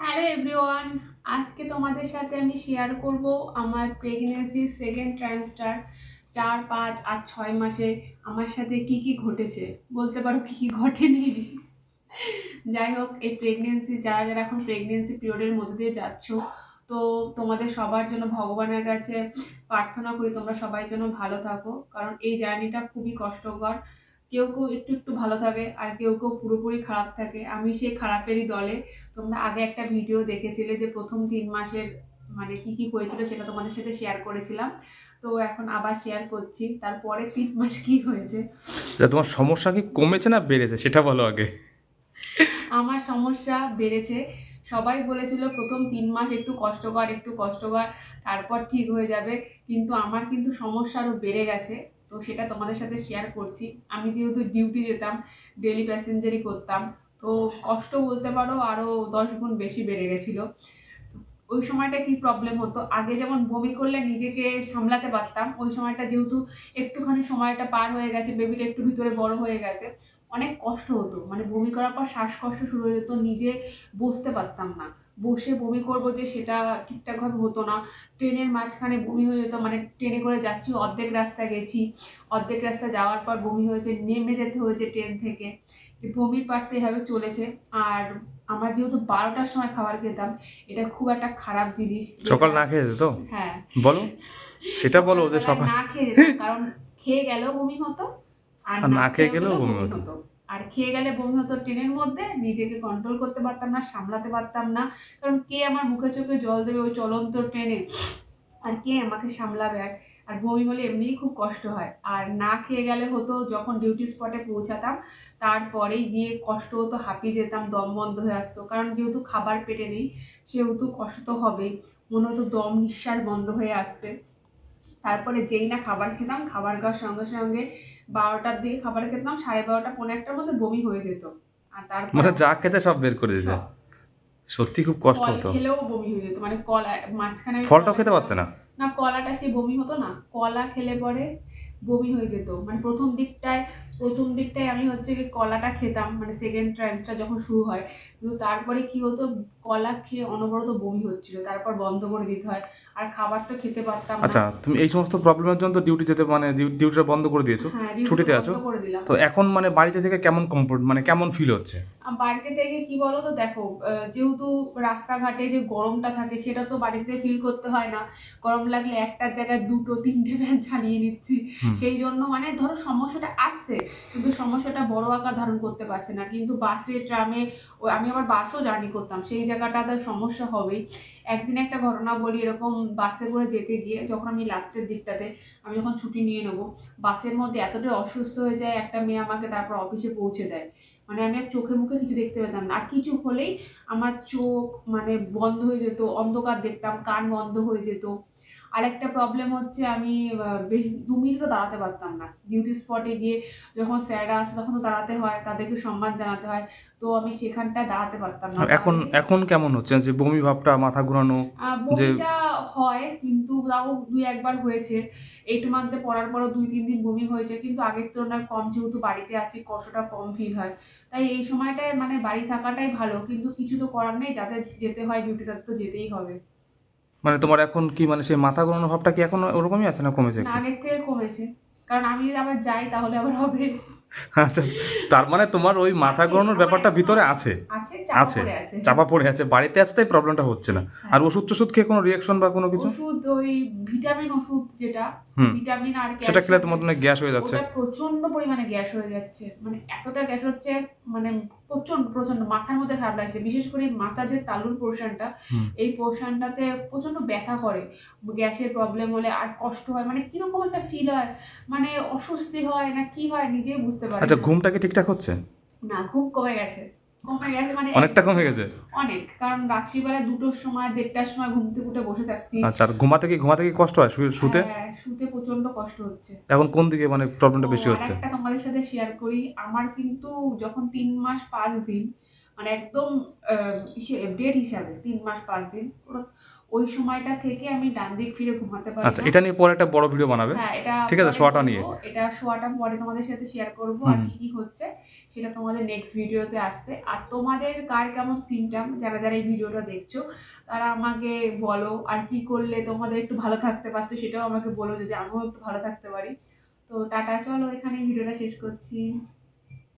Hello everyone আজকে তোমাদের সাথে আমি শেয়ার করব আমার প্রেগনেন্সির সেকেন্ড ট্রাইমস্টার চার, পাঁচ আর ছয় মাসে আমার সাথে কি কি ঘটেছে। বলতে পারো কি কি ঘটেনি। যাই হোক, এই প্রেগনেন্সি যারা যারা এখন প্রেগনেন্সি পিরিয়ডের মধ্যে দিয়ে যাচ্ছ, তো তোমাদের সবার জন্য ভগবানের কাছে প্রার্থনা করি তোমরা সবাই জন্য ভালো থাকো, কারণ এই জার্নিটা খুবই কষ্টকর। কেউ কেউ একটু একটু ভালো থাকে আর কেউ কেউ পুরোপুরি খারাপ থাকে। আমি সেই খারাপেরই দলে। তোমরা আগে একটা ভিডিও দেখেছিলে যে প্রথম তিন মাসের মানে কি কি হয়েছিল সেটা তোমাদের সাথে শেয়ার করেছিলাম। তো এখন আবার শেয়ার করছি। তারপরে তিন মাস কি হয়েছে? তোমার সমস্যা কি কমেছে না বেড়েছে? সেটা বলো আগে। আমার সমস্যা বেড়েছে। সবাই বলেছিল প্রথম তিন মাস একটু কষ্টকর একটু কষ্টকর তারপর ঠিক হয়ে যাবে। কিন্তু আমার কিন্তু সমস্যা আরও বেড়ে গেছে। তো সেটা তোমাদের সাথে শেয়ার করছি। আমি যেহেতু ডিউটি যেতাম ডেলি প্যাসেঞ্জারই করতাম, তো কষ্ট বলতে পারো আরও দশ গুণ বেশি বেড়ে গেছিল। ওই সময়টা কি প্রবলেম হতো? আগে যেমন বমি করলে নিজেকে সামলাতে পারতাম, ওই সময়টা যেহেতু একটুখানি সময়টা পার হয়ে গেছে বেবিটা একটু ভিতরে বড় হয়ে গেছে, অনেক কষ্ট হতো। মানে বমি করার পর শ্বাসকষ্ট শুরু হয়ে যেত, নিজে বসতে পারতাম না। বসে বমি করব যে সেটা ঠিকঠাকভাবে হতো না। ট্রেনের মাঝখানে বমি হয়ে যেত মানে ট্রেনে করে যাচ্ছি অর্ধেক রাস্তা গেছি। অর্ধেক রাস্তা যাওয়ার পর বমি হয়েছে নেমে যেতে হয়েছে ট্রেন থেকে। বমি পারতে এভাবে চলেছে। আর আমার যেহেতু বারোটার সময় খাবার খেতাম এটা খুব একটা খারাপ জিনিস। সকাল না খেয়ে যেত? তো হ্যাঁ। বলো। সেটা বলো যে সকাল না খেয়ে যেতাম কারণ খেয়ে গেলেও বমি হতো আর আর না খেয়ে গেলেও বমি হতো। আর খেয়ে গেলে বমি হতো ট্রেনের মধ্যে, নিজেকে কন্ট্রোল করতে পারতাম না, সামলাতে পারতাম না। কারণ কে আমার মুখে চোখে জল দেবে ওই চলন্ত ট্রেনে? আর কে আমাকে সামলাবে? আর আর বমি হলে এমনিই খুব কষ্ট হয়। আর না খেয়ে গেলে হতো যখন ডিউটি স্পটে পৌঁছাতাম, তারপরেই গিয়ে কষ্ট হতো, হাঁপিয়ে যেতাম, দম বন্ধ হয়ে আসতো। কারণ যেহেতু খাবার পেটে নেই, সেহেতু কষ্ট তো হবেই। মনে হতো দম নিঃশ্বাস বন্ধ হয়ে আসছে। তারপরে যেই না খাবার খেতাম খাবার খাওয়ার সঙ্গে সঙ্গে বারোটার দিকে খাবার খেতাম সাড়ে বারোটা পনেরো একটার মধ্যে বমি হয়ে যেত। আর তারপর মানে যা খেতে সব বের করে দিতে। সত্যি খুব কষ্ট হতো। খেলেও বমি হয়ে যেত। মানে কলা মাঝখানে ফলটা ফলটাও খেতে পারতো পারতে না? না কলাটা সে বমি হতো না। কলা খেলে পরে বমি হয়ে যেত। মানে প্রথম দিকটায় প্রথম দিকটায় আমি হচ্ছে কি কলাটা খেতাম মানে সেকেন্ড ট্রান্সটা যখন শুরু হয় কিন্তু তারপরে কি হতো কলা খেয়ে অনবরত বমি হচ্ছিল তারপর বন্ধ করে দিতে হয় আর খাবার তো খেতে পারতাম না। আচ্ছা তুমি এই সমস্ত প্রবলেমের জন্য তো ডিউটি যেতে মানে ডিউটিটা বন্ধ করে দিয়েছ হ্যাঁ ছুটিতে আছো? তো এখন মানে বাড়িতে থেকে কেমন কমফোর্ট মানে কেমন ফিল হচ্ছে? বাড়িতে থেকে কি বলো তো দেখো যেহেতু রাস্তাঘাটে যে গরমটা থাকে সেটা তো বাড়িতে ফিল করতে হয় না। গরম লাগলে একটার জায়গায় দুটো তিনটে ফ্যান চালিয়ে নিচ্ছি। সেই জন্য মানে ধরো সমস্যাটা আসছে কিন্তু সমস্যাটা বড় আকার ধারণ করতে পারছে না। কিন্তু বাসে, ট্রামে আমি আবার বাসও জার্নি করতাম, সেই জায়গাটাতে সমস্যা হবেই। একদিন একটা ঘটনা বলি, এরকম বাসে করে যেতে গিয়ে যখন আমি লাস্টের দিকটাতে, আমি যখন ছুটি নিয়ে নেব, বাসের মধ্যে এতটাই অসুস্থ হয়ে যায়, একটা মেয়ে আমাকে তারপর অফিসে পৌঁছে দেয়। মানে আমি আর চোখে মুখে কিছু দেখতে পেতাম না। আর কিছু হলেই আমার চোখ মানে বন্ধ হয়ে যেত, অন্ধকার দেখতাম, কান বন্ধ হয়ে যেত। আরেকটা প্রবলেম হচ্ছে আমি দু মিনিটও দাঁড়াতে পারতাম না। ডিউটি স্পটে গিয়ে যখন স্যাররা আসে তখন তো দাঁড়াতে হয় তাদেরকে সম্মান জানাতে হয়। তো আমি সেখানটায় দাঁড়াতে পারতাম না। এখন এখন কেমন হচ্ছে? যে বমি ভাবটা মাথা ঘোরানো বমিটা হয় কিন্তু তাও দুই একবার হয়েছে। এইট মান্থে পড়ার পরও দুই তিন দিন বমি হয়েছে কিন্তু আগের তুলনায় কম যেহেতু বাড়িতে আছি কষ্টটা কম ফিল হয়। তাই এই সময়টায় মানে বাড়ি থাকাটাই ভালো কিন্তু কিছু তো করার নেই যাদের যেতে হয় ডিউটি তাদের তো যেতেই হবে। মানে তোমার এখন কি মানে সেই মাথা ঘোরানো ভাবটা কি এখন ওরকমই আছে না কমেছে আগের থেকে কমেছে। কারণ আমি যদি আবার যাই তাহলে আবার হবে। আচ্ছা তার মানে তোমার ওই মাথা ঘোরানোর ব্যাপারটা ভিতরে আছে। আছে চাপা পড়ে আছে। চাপা পড়ে আছে বাড়িতে আসতেই প্রবলেমটা হচ্ছে না। হ্যাঁ। আর ওষুধ টষুধ খেয়ে কোনো রিয়াকশন বা কোনো কিছু? ওষুধ ওই ভিটামিন ওষুধ যেটা ভিটামিন আর সেটা খেলে তোমার অনেক গ্যাস হয়ে যাচ্ছে। ওটা প্রচণ্ড পরিমাণে গ্যাস হয়ে যাচ্ছে। মানে এতটা গ্যাস হচ্ছে মানে প্রচণ্ড প্রচণ্ড মাথার মধ্যে খারাপ লাগছে। বিশেষ করে মাথা যে তালুর পোর্শনটা। এই পোর্শনটাতে প্রচণ্ড ব্যথা করে। গ্যাসের প্রবলেম হলে আর কষ্ট হয় মানে কীরকম একটা ফিল হয়? মানে অস্বস্তি হয় না কি হয়? নিজেই বুঝতে পারি আচ্ছা। ঘুমটা কি ঠিকঠাক হচ্ছে? না ঘুম কমে গেছে। কমে গেছে মানে অনেকটা কমে গেছে? অনেক কারণ রাত্রিবেলা দুটোর সময় দেড়টার সময় ঘুম থেকে উঠে বসে থাকছি। আচ্ছা আর ঘুমাতে কি ঘুমাতে কি কষ্ট হয়? শুতে? হ্যাঁ, শুতে প্রচণ্ড কষ্ট হচ্ছে। এখন কোন দিকে মানে প্রবলেমটা বেশি হচ্ছে? একটা তোমাদের সাথে শেয়ার করি। আমার কিন্তু যখন তিন মাস পাঁচ দিন মানে একদম ডেট হিসাবে তিন মাস পাঁচ দিন ওই সময়টা থেকে আমি ডান দিক ফিরে ঘুমাতে পারি আচ্ছা এটা নিয়ে পরে একটা বড় ভিডিও বানাবে? হ্যাঁ এটা ঠিক আছে, শোয়াটা নিয়ে। এটা শোয়াটা পরে তোমাদের সাথে শেয়ার করব আর কি কি হচ্ছে সেটা তোমাদের নেক্সট ভিডিওতে আসছে। আর তোমাদের কার কেমন সিমটাম যারা যারা এই ভিডিওটা দেখছ তারা আমাকে বলো আর কি করলে তোমাদের একটু ভালো থাকতে পারছ সেটাও আমাকে বলো যদি আমিও একটু ভালো থাকতে পারি। তো টাটা চলো এখানে ভিডিওটা শেষ করছি।